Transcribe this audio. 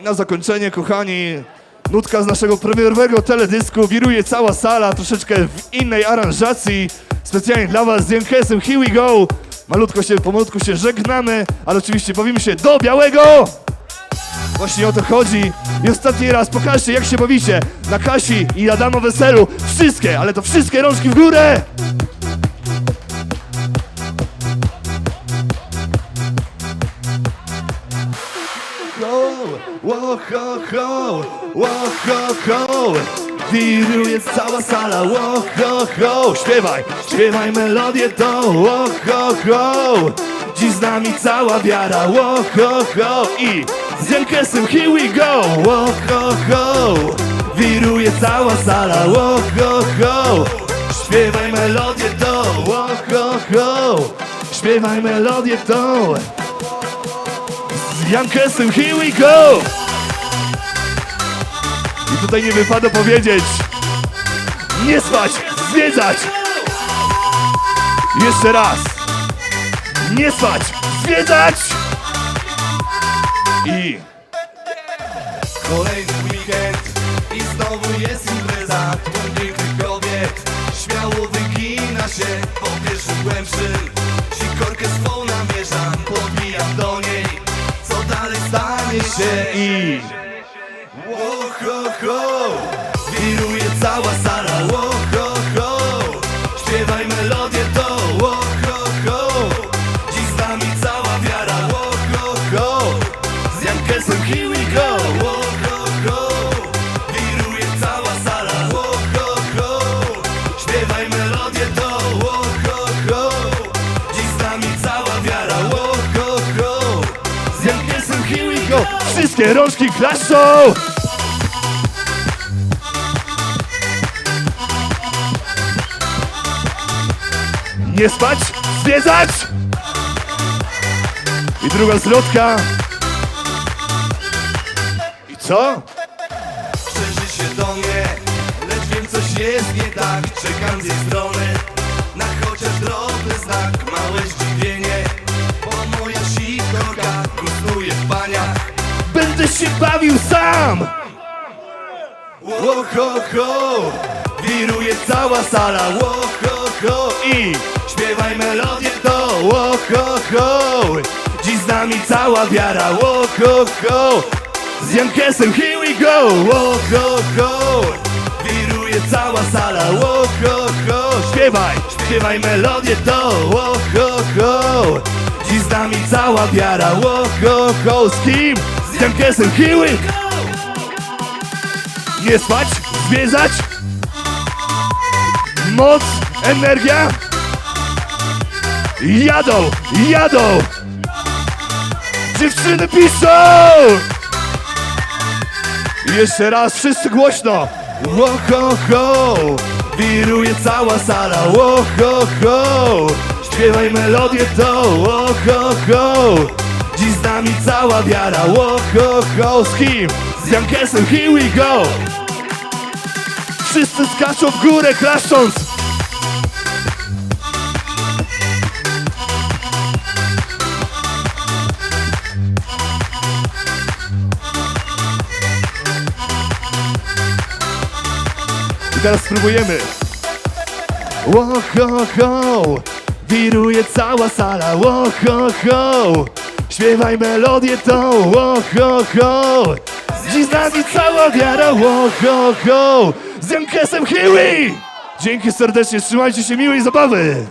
I na zakończenie, kochani, nutka z naszego premierowego teledysku. Wiruje cała sala, troszeczkę w innej aranżacji. Specjalnie dla was z Jankesem. Here we go! Malutko się, pomalutku się żegnamy, ale oczywiście bawimy się do białego! Właśnie o to chodzi. I ostatni raz pokażcie, jak się bawicie na Kasi i Adamo Weselu. Wszystkie, ale to wszystkie rączki w górę! Wo, ho. Wiruje cała sala, wo, ho. Śpiewaj, śpiewaj melodię tą, wo, ho. Dziś z nami cała wiara, wo, ho. I z Jankesem here we go, wo, ho. Wiruje cała sala, wo, ho. Śpiewaj melodię tą, ho, ho. Śpiewaj melodię tą. Z Jankesem, here we go! I tutaj nie wypada powiedzieć Nie spać, zwiedzać! Jeszcze raz! Nie spać, zwiedzać! I... Kolejny weekend i znowu jest impreza Młodych kobiet śmiało wygina się po pierwszym głębszym się Wszystkie rączki klaszczą! Nie spać, zwiedzać! I druga zwrotka. I co? Przeży się do mnie Lecz wiem coś jest nie tak Czekam z jej strony Na chociaż drobny znak Małe zdziwienie Bo moja sikorka Kusnuje w paniach Będę się bawił sam! Wo, ho, ho. Wiruje cała sala. Wo, ho, ho. I Śpiewaj melodię to. Wo, ho, ho. Dziś z nami cała wiara. Wo, ho, ho. Z Jankesem here we go! Wo, ho, ho. Wiruje cała sala. Wo, ho, ho. Śpiewaj! Śpiewaj melodię to. Wo, ho, ho. Dziś z nami cała wiara. Wo, ho, ho. Z kim? Here we Nie spać, zwiedzać! Moc, energia! Jadą, jadą! Dziewczyny piszą! Jeszcze raz, wszyscy głośno! Wo, ho, ho Wiruje cała sala Wo, ho, ho Śpiewaj melodię to Wo, ho, ho Dziś z nami cała wiara Wo, ho, ho Z kim? Z Jankesem here we go! Wszyscy skaczą w górę, klaszcząc! I teraz spróbujemy. Ho, wiruje cała sala, ho, ho. Śpiewaj melodię tą, wo, ho, ho. Dziś z nami cała wiara, wo, ho, ho. Z Jankesem Hiwi! Dzięki serdecznie, trzymajcie się miłej zabawy!